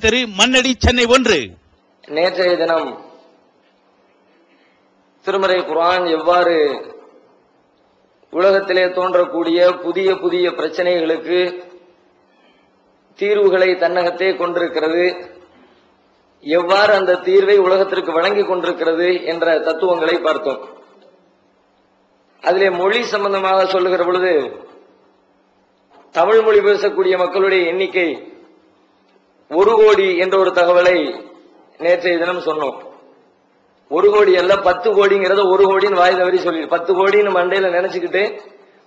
திரு மண்ணடி சென்னை ஒன்று. நேற்றைய தினம் திருமறை குரான் எவ்வாறு உலகத்திலே தோன்றக்கூடிய புதிய புதிய பிரச்சனைகளுக்கு தீர்வுகளை தன்னகத்தே கொண்டிருக்கிறது எவ்வாறு அந்த தீர்வை உலகத்திற்கு வழங்கிக் கொண்டிருக்கிறது என்ற தத்துவங்களை பார்த்தோம். அதிலே மொழி சம்பந்தமாக சொல்லுகிற பொழுது தமிழ் மொழி பேசக்கூடிய மக்களுடைய எண்ணிக்கை ஒரு கோடி என்ற ஒரு தகவலை நேற்றைய தினம் சொன்னோம். ஒரு கோடி அல்ல பத்து கோடிங்கிறத ஒரு கோடின்னு வாய் தவறி சொல்லி பத்து கோடின்னு மண்டையில நினைச்சுக்கிட்டு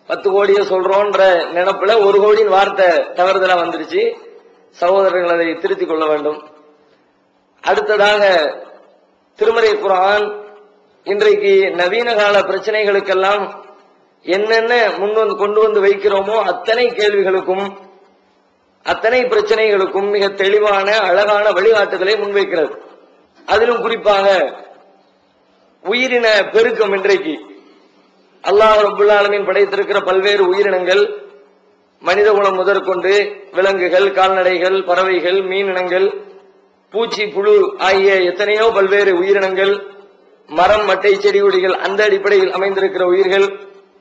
பத்து கோடியை சொல்றோன்ற நினைப்புல ஒரு கோடின்னு வார்த்தை தவறுதலா வந்துருச்சு. சகோதரர்கள் அதை திருத்திக் கொள்ள வேண்டும். அடுத்ததாக திருமறை குரான் இன்றைக்கு நவீன கால பிரச்சனைகளுக்கெல்லாம் என்னென்ன முன் வந்து கொண்டு வந்து வைக்கிறோமோ அத்தனை கேள்விகளுக்கும் அத்தனை பிரச்சனைகளுக்கும் மிக தெளிவான அழகான வழிகாட்டுதலை முன்வைக்கிறது. அதிலும் குறிப்பாக உயிரின பெருக்கம் இன்றைக்கு. அல்லாஹ் ரபுல் படைத்திருக்கிற பல்வேறு உயிரினங்கள் மனித குலம் முதற்கொண்டு விலங்குகள் கால்நடைகள் பறவைகள் மீனினங்கள் பூச்சி புழு ஆகிய எத்தனையோ பல்வேறு உயிரினங்கள் மரம் மட்டை செடி கொடிகள் அந்த அடிப்படையில் அமைந்திருக்கிற உயிர்கள்.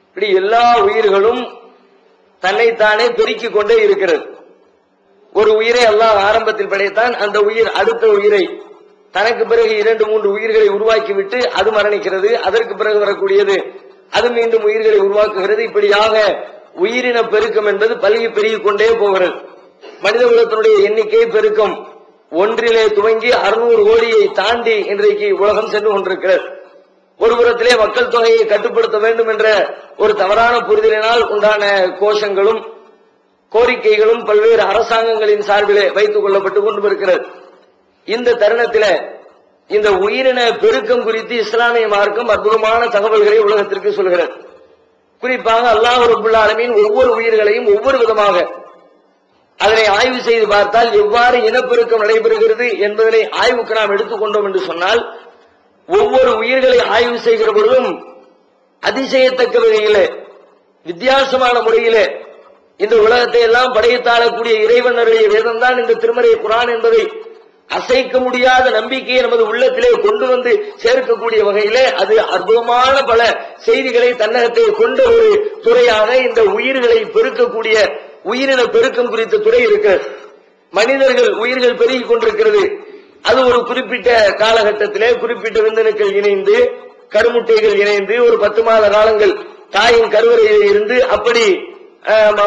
இப்படி எல்லா உயிர்களும் தன்னைத்தானே பெருக்கிக் கொண்டே இருக்கிறது. ஒரு உயிரை அல்லாஹ் ஆரம்பத்தில் படைத்தான் அந்த உயிர் அடுத்த உயிரை. தனக்கு பிறகு இரண்டு மூன்று உயிர்களை உருவாக்கிவிட்டு அது மரணிக்கிறது அதற்கு பிறகு வரக்கூடியது. அது மீண்டும் உயிர்களை உருவாக்குகிறது. இப்படியாக உயிரின பெருக்கம் என்பது பழகி பெருகிக் கொண்டே போகிறது. மனித உலகத்தினுடைய எண்ணிக்கை பெருக்கம். ஒன்றிலே துவங்கி அறுநூறு கோடியை தாண்டி இன்றைக்கு உலகம் சென்று கொண்டிருக்கிறது. ஒரு புறத்திலே மக்கள் தொகையை கட்டுப்படுத்த வேண்டும் என்ற ஒரு தவறான புரிதலினால் உண்டான கோஷங்களும் கோரிக்கைகளும் பல்வேறு அரசாங்கங்களின் சார்பிலே வைத்துக் கொள்ளப்பட்டு கொண்டிருக்கிறது. இந்த தருணத்தில இந்த உயிரின பெருக்கம் குறித்து இஸ்லாமிய மார்க்கம் அற்புதமான தகவல்களை உலகத்திற்கு சொல்கிறது. குறிப்பாக அல்லாஹ் ரபுல் ஆலமீன் ஒவ்வொரு உயிர்களையும் ஒவ்வொரு விதமாக அதனை ஆய்வு செய்து பார்த்தால் எவ்வாறு இனப்பெருக்கம் நடைபெறுகிறது என்பதனை ஆய்வுக்கு நாம் எடுத்துக்கொண்டோம் என்று சொன்னால் ஒவ்வொரு உயிர்களை ஆய்வு செய்கிற பொழுதும் அதிசயத்தக்க வகையிலே வித்தியாசமான முறையிலே இந்த உலகத்தை எல்லாம் படைத்தாளக்கூடிய இறைவனுடைய வேதம் தான் இந்த திருமறை குரான் என்பதை அசைக்க முடியாத நம்பிக்கையை நமது உள்ளத்திலே கொண்டு வந்து சேர்க்கக்கூடிய வகையிலே அது அற்புதமான பல செய்திகளை தன்னகத்தை கொண்ட ஒரு துறையாக இந்த உயிர்களை பெருக்கக்கூடிய உயிரின பெருக்கம் குறித்த துறை இருக்கிறது மனிதர்கள் உயிர்கள் பெருகிக் கொண்டிருக்கிறது. அது ஒரு குறிப்பிட்ட காலகட்டத்திலே குறிப்பிட்ட விந்தணுக்கள் இணைந்து கருமுட்டைகள் இணைந்து ஒரு பத்து மாத காலங்கள் தாயின் கருவறையில் இருந்து அப்படி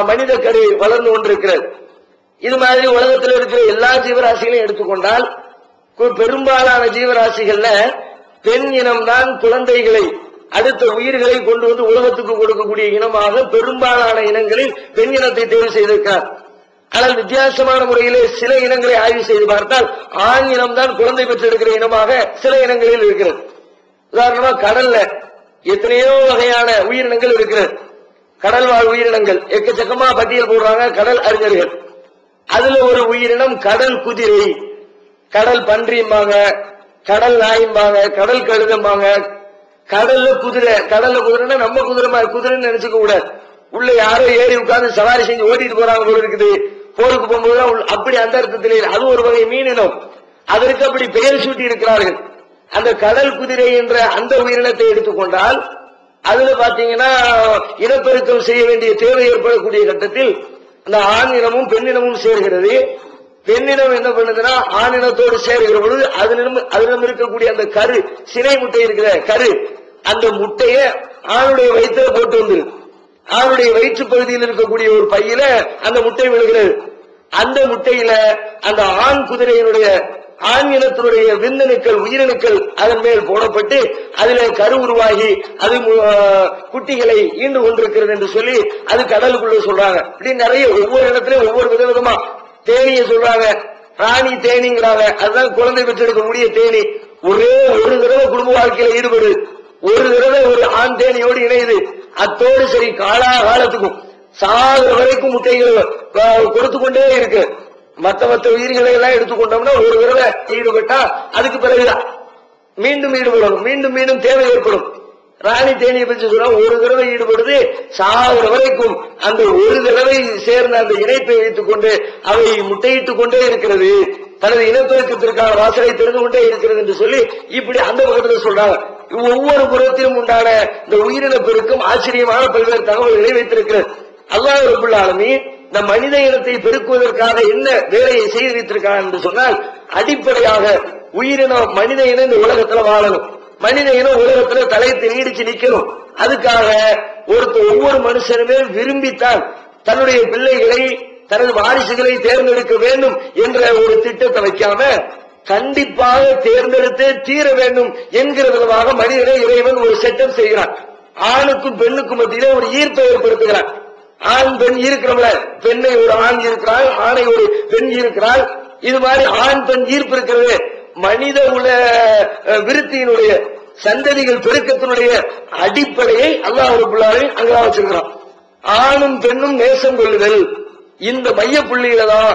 மனித கரு வளர்ந்து கொண்டிருக்கிறது. இது மாதிரி உலகத்தில் இருக்கிற எல்லா ஜீவராசிகளையும் எடுத்துக்கொண்டால் பெரும்பாலான ஜீவராசிகள்ல பெண் இனம்தான் குழந்தைகளை அடுத்த உயிர்களை கொண்டு வந்து உலகத்துக்கு கொடுக்கக்கூடிய இனமாக பெரும்பாலான இனங்களில் பெண் இனத்தை தேர்வு செய்திருக்கார் ஆனால் வித்தியாசமான முறையிலே சில இனங்களை ஆய்வு செய்து பார்த்தால் ஆண் இனம்தான் குழந்தை பெற்றெடுக்கிற இனமாக சில இனங்களில் இருக்கிறது. உதாரணமா கடல்ல எத்தனையோ வகையான உயிரினங்கள் இருக்கிறது. கடல் வாழ் உயிரினங்கள். எக்கச்சக்கமா பட்டியல் போடுறாங்க கடல் அறிஞர்கள். அதுல ஒரு உயிரினம் கடல் குதிரை. கடல் பன்றிம்பாங்க கடல் நாயும்பாங்க கடல் கழுதம்பாங்க. கடல்ல குதிரை கடல்ல குதிரைன்னா நம்ம குதிரை மாதிரி குதிரைன்னு நினைச்சுக்க கூடாது. உள்ள யாரோ ஏறி உட்கார்ந்து சவாரி செஞ்சு ஓட்டிட்டு போறாங்க போல இருக்குது. போருக்கு போகும்போது அப்படி அந்த அர்த்தத்தில் அது ஒரு வகை மீனினம் அதற்கு அப்படி பெயர் சூட்டி இருக்கிறார்கள் அந்த கடல் குதிரை என்ற அந்த உயிரினத்தை எடுத்துக்கொண்டால் அதுல பாத்தீங்கன்னா இனப்பெருக்கம் செய்ய வேண்டிய தேவை ஏற்படக்கூடிய கட்டத்தில் அந்த ஆணினமும் பெண்ணினமும் சேர்கிறது. பெண்ணினம் என்ன பண்ணுதுன்னா ஆணினத்தோடு சேர்கிற பொழுது அதனிடம் அதனிடம் இருக்கக்கூடிய அந்த கரு சினை முட்டை இருக்கிற கரு அந்த முட்டைய ஆணுடைய வயிற்றுல போட்டு வந்துருது ஆணுடைய வயிற்று பகுதியில் இருக்கக்கூடிய ஒரு பையில அந்த முட்டை விழுகிறது. அந்த முட்டையில அந்த ஆண் குதிரையினுடைய ஆண் விந்தணுக்கள் உயிரணுக்கள் அதன் மேல் போடப்பட்டு அதிலே கரு உருவாகி அது குட்டிகளை ஈண்டு கொண்டிருக்கிறது என்று சொல்லி அது கடலுக்குள்ள சொல்றாங்க. இப்படி நிறைய ஒவ்வொரு இடத்துலயும் ஒவ்வொரு விதவிதமா தேனிய சொல்றாங்க. ராணி தேனிங்கிறாங்க. அதுதான் குழந்தை பெற்றெடுக்கக்கூடிய தேனி. ஒரே ஒரு தடவை குடும்ப வாழ்க்கையில ஈடுபடு. ஒரு தடவை ஒரு ஆண் தேனியோடு இணையுது. அத்தோடு சரி காலா காலத்துக்கும் சாகிற வரைக்கும் முட்டைகள் கொடுத்து கொண்டே இருக்கு. மத்த மத்த உயிர்களை எல்லாம் எடுத்துக்கொண்டோம்னா ஒரு தடவை ஈடுபட்டா அதுக்கு பிறகுதான். மீண்டும் ஈடுபடணும் மீண்டும் மீண்டும் தேவை ஏற்படும். ராணி தேனியை பற்றி சொன்னா ஒரு தடவை ஈடுபடுது சாகிற வரைக்கும் அந்த ஒரு தடவை சேர்ந்த அந்த இணைப்பை வைத்துக் கொண்டு அவை முட்டையிட்டுக் கொண்டே இருக்கிறது. தனது இனப்பெருக்கத்திற்கான வாசலை திறந்து கொண்டே இருக்கிறது என்று சொல்லி இப்படி அந்த பக்கத்துல சொல்றாங்க. ஒவ்வொரு புறத்திலும் உண்டான இந்த உயிரின பெருக்கம் ஆச்சரியமான பல்வேறு தகவல்களை வைத்திருக்கிறது. அல்லாஹ் ரபுல்லாலுமே இந்த மனித இனத்தை பெருக்குவதற்காக என்ன வேலையை செய்து வைத்திருக்கான் என்று சொன்னால் அடிப்படையாக உயிரினம் மனித இனம் இந்த உலகத்துல வாழணும். மனித இனம் உலகத்துல தலையத்தை நீடிச்சு நிக்கணும். அதுக்காக ஒருத்தர் ஒவ்வொரு மனுஷனுமே விரும்பித்தான் தன்னுடைய பிள்ளைகளை தனது வாரிசுகளை தேர்ந்தெடுக்க வேண்டும் என்ற ஒரு திட்டத்தை வைக்காம கண்டிப்பாக தேர்ந்தெடுத்தே தீர வேண்டும் என்கிற விதமாக மனிதனை இறைவன் ஒரு செட்டப் செய்கிறான். ஆணுக்கும் பெண்ணுக்கும் மத்தியிலே ஒரு ஈர்ப்பை ஏற்படுத்துகிறான். ஆண் பெண் இருக்கிறவங்கள பெண்ணை ஒரு ஆண் இருக்கிறாள் ஆணை ஒரு பெண் இருக்கிறாள். இது மாதிரி ஆண் பெண் ஈர்ப்பு இருக்கிறது. மனித உல விருத்தியினுடைய சந்ததிகள் பெருக்கத்தினுடைய அடிப்படையை அல்லாஹ் ரபுல்லாவை அங்கதான் வச்சிருக்கிறான். ஆணும் பெண்ணும் நேசம் கொள்ளுதல். இந்த மைய புள்ளியில தான்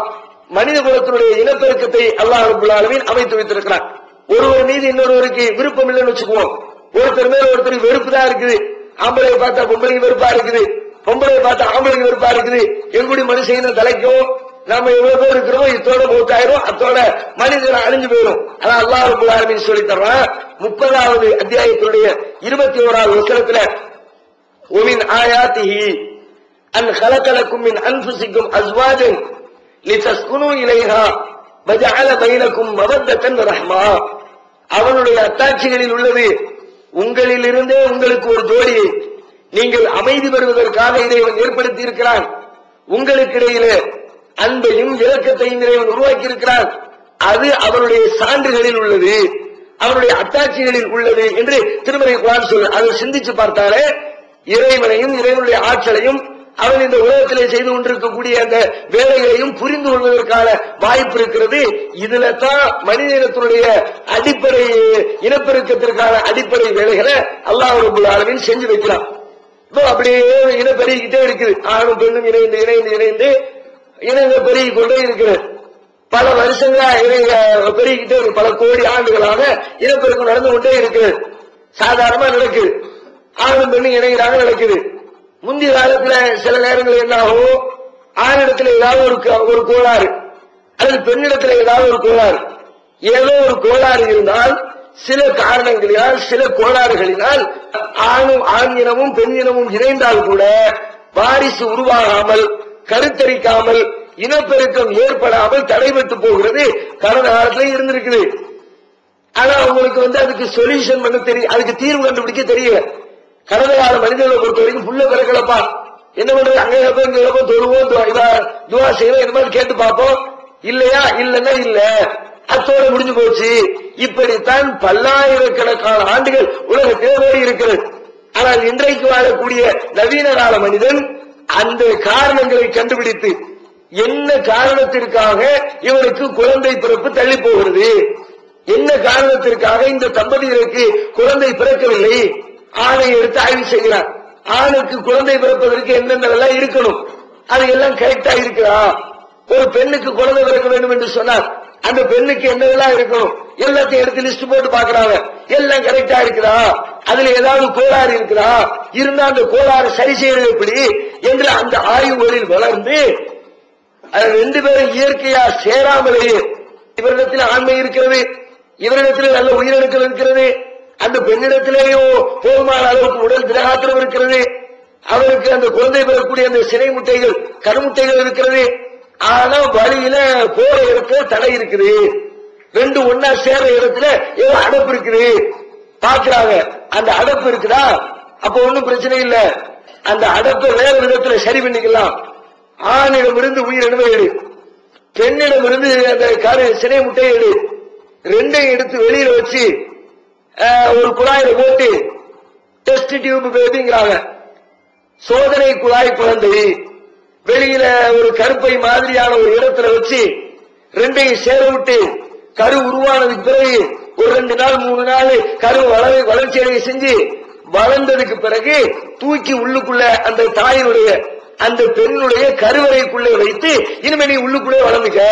மனித குலத்தினுடைய இனப்பெருக்கத்தை அல்லாஹ் ரபுல் அமைத்து வைத்திருக்கிறான். ஒருவர் மீது இன்னொருவருக்கு விருப்பம் இல்லைன்னு வச்சுக்குவோம். ஒருத்தர் மேல ஒருத்தருக்கு வெறுப்பு தான் இருக்குது. ஆம்பளை பார்த்தா பொம்பளைக்கு வெறுப்பா இருக்குது. பொம்பளை பார்த்து ஆம்பளைக்கு வெறுப்பா இருக்குது. எங்குடி மனுஷன் தலைக்கும்? நாம எவ்வளவு பேர் இருக்கிறோம் இத்தோட மூத்தாயிரும் அத்தோட மனிதன் அழிஞ்சு போயிடும் ஆனா அல்லா ரபுல்லாலுமின் சொல்லி தர்றான் முப்பதாவது அத்தியாயத்தினுடைய இருபத்தி ஓராவது வசனத்துல ஒமின் ஆயாத்திஹி அன் கலக்கலக்கும் மின் அன்புசிக்கும் அஸ்வாஜன் லிதஸ்குனு இலைஹா வஜஅல பைனக்கும் மவத்தன் ரஹ்மா. அவனுடைய அத்தாட்சிகளில் உள்ளது உங்களிலிருந்தே உங்களுக்கு ஒரு ஜோடி. நீங்கள் அமைதி பெறுவதற்காக இறைவன் ஏற்படுத்தி இருக்கிறான் உங்களுக்கிடையிலே அன்பையும் இலக்கத்தையும் இறைவன் உருவாக்கி இருக்கிறான் அது அவருடைய சான்றுகளில் உள்ளது அவருடைய அத்தாட்சிகளில் உள்ளது என்று திருமலை குரான் சொல்லு அதை சிந்திச்சு பார்த்தாலே இறைவனையும் இறைவனுடைய ஆற்றலையும் அவன் இந்த உலகத்திலே செய்து கொண்டிருக்கக்கூடிய அந்த வேலைகளையும் புரிந்து கொள்வதற்கான வாய்ப்பு இருக்கிறது. இதுல தான் மனித இனத்தினுடைய அடிப்படை இனப்பெருக்கத்திற்கான அடிப்படை வேலைகளை அல்லாஹ் ரபுல் ஆலமின் செஞ்சு வைக்கிறான். அப்படியே இனம் பெருகிக்கிட்டே இருக்குது. ஆணும் பெண்ணும் இணைந்து இணைந்து இணைந்து இணைந்து பெருகி கொண்டே இருக்கிறது பல வருஷங்களா பெருகிட்டே பெருகிக்கிட்டே இருக்கு. பல கோடி ஆண்டுகளாக இனப்பெருக்கம் நடந்து கொண்டே இருக்குது. சாதாரணமா நடக்குது ஆணும் பெண்ணும் இணைகிறாங்க நடக்குது. முந்தைய காலத்துல சில நேரங்கள் என்ன ஆகும் ஆணிடத்துல ஏதாவது ஒரு ஒரு கோளாறு. அல்லது பெண்ணிடத்துல ஏதாவது ஒரு கோளாறு. ஏதோ ஒரு கோளாறு இருந்தால் சில காரணங்களினால் சில கோளாறுகளினால் ஆணும் ஆண் இனமும் பெண் இனமும் இணைந்தால் கூட வாரிசு உருவாகாமல் கருத்தரிக்காமல் இனப்பெருக்கம் ஏற்படாமல் தடைபட்டு போகிறது கடந்த காலத்துல இருந்திருக்குது. ஆனா அவங்களுக்கு வந்து அதுக்கு சொல்யூஷன் பண்ண தெரியும் அதுக்கு தீர்வு கண்டுபிடிக்க தெரியல கடந்த கால மனிதர்களை பொறுத்த வரைக்கும் புள்ள பிறக்கலப்பா என்ன பண்றது அங்க கேட்போம் இங்க கேட்போம் தொழுவோம் துவா- இதா- துவா செய்வோம் இந்த மாதிரி கேட்டு பார்ப்போம். இல்லையா? இல்லன்னா இல்ல. அத்தோடு முடிஞ்சு போச்சு. இப்படித்தான் பல்லாயிரக்கணக்கான ஆண்டுகள் உலகத்தில் ஓடி இருக்கிறது. ஆனால் இன்றைக்கு வாழக்கூடிய நவீன கால மனிதன் அந்த காரணங்களை கண்டுபிடித்து என்ன காரணத்திற்காக இவனுக்கு குழந்தை பிறப்பு தள்ளி போகிறது என்ன காரணத்திற்காக இந்த தம்பதியருக்கு குழந்தை பிறக்கவில்லை? ஆணை எடுத்து ஆய்வு செய்கிறார். ஆணுக்கு குழந்தை பிறப்பதற்கு என்னென்னலாம் இருக்கணும்? அது எல்லாம் கரெக்டா இருக்கிறா ஒரு பெண்ணுக்கு குழந்தை பிறக்க வேண்டும் என்று சொன்னார். அந்த பெண்ணுக்கு என்னதெல்லாம் இருக்கணும்? எல்லாத்தையும் எடுத்து லிஸ்ட் போட்டு பாக்குறாங்க எல்லாம் கரெக்டா இருக்குதா? அதுல ஏதாவது கோளாறு இருக்குதா? இருந்தா அந்த கோளாறு சரி செய்யறது எப்படி? என்று அந்த ஆய்வுகளில் வளர்ந்து அது ரெண்டு பேரும் இயற்கையா சேராமலேயே இவரிடத்தில் ஆண்மை இருக்கிறது இவரிடத்தில் நல்ல உயிரிழக்கம் இருக்கிறது அந்த பெண்ணிடத்திலேயும் போதுமான அளவுக்கு உடல் திரகாத்திரம் இருக்கிறது அவருக்கு அந்த குழந்தை பெறக்கூடிய அந்த சிறை முட்டைகள் கருமுட்டைகள் இருக்கிறது ஆனா வழியில போற இடத்துல தடை இருக்குது. ரெண்டு ஒன்னா சேர இடத்துல ஏதோ அடப்பு இருக்குது. பாக்குறாங்க. அந்த அடப்பு இருக்குதா? அப்ப ஒண்ணும் பிரச்சனை இல்ல. அந்த அடப்பை வேற விதத்துல சரி பண்ணிக்கலாம். ஆணிடமிருந்து உயிரினமே எடு. பெண்ணிடமிருந்து அந்த கரு சினை முட்டையை எடு. ரெண்டையும் எடுத்து வெளியில வச்சு ஒரு குழாயில போட்டு டெஸ்ட் டியூப் பேபிங்கிறாங்க சோதனை குழாய் குழந்தை. வெளியில ஒரு கருப்பை மாதிரியான ஒரு இடத்துல வச்சு ரெண்டையும் சேர விட்டு கரு உருவானதுக்கு பிறகு ஒரு ரெண்டு நாள் மூணு நாள் கரு வளர வளர்ச்சி அடைய செஞ்சு வளர்ந்ததுக்கு பிறகு தூக்கி உள்ளுக்குள்ள அந்த தாயினுடைய அந்த பெண்ணுடைய கருவறைக்குள்ளே வைத்து இனிமே நீ உள்ளுக்குள்ளே வளர்ந்துக்க.